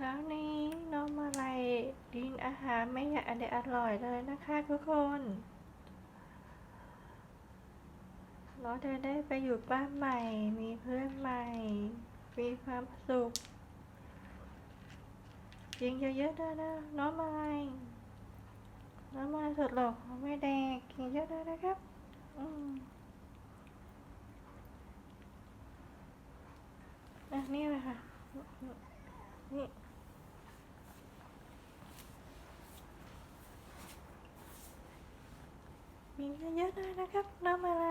แล้วนี้น้องมาลัยกินอาหารไม่อยากอเดอร่อยเลยนะคะทุกคนน้องจะได้ไปอยู่บ้านใหม่ มีเพื่อนใหม่ มีความสุขยิงเยอะๆด้วยนะน้องมาลัยน้องมาลัยสดหลอของแม่แดงกินเยอะด้วยนะครับ อืมอะนี่เลยค่ะ นี่ มีเยอะๆเลยนะครับน้ำอะไร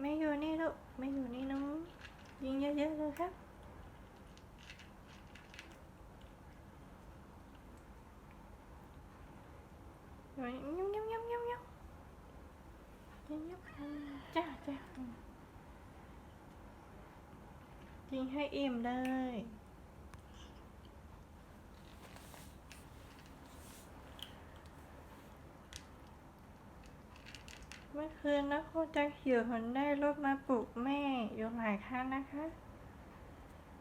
ไม่อยู่นี่ลูกไม่อยู่นี่น้องยิงเยอะๆเลยครับยิงยิงยิ้มยิ้มยิ้มยิ้มยิ้มยิ้มจ้าจ้ายิงให้อิ่มเลย เมื่อคืนนะครูจะเขียวหนได้รถมาปลุกแม่อยู่หลายครั้งนะคะ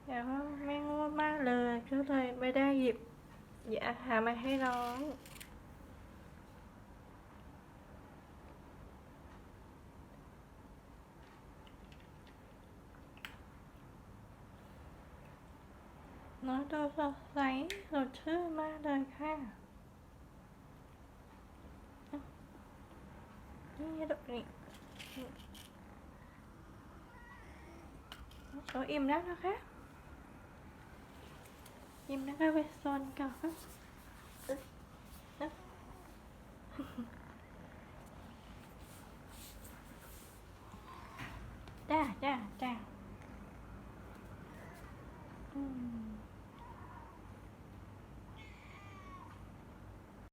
แต่ว่าแม่ง่วงมากเลยก็เลยไม่ได้หยิบหยิบอาหารมาให้น้องน้องดูสดใสสดชื่นมากเลยค่ะอะ นี่ดูนี่นี่โอ้อิ่มแล้วนะคะอิ่มนะคะไปโซนเก่าครับจ้าจ้าจ้าอืม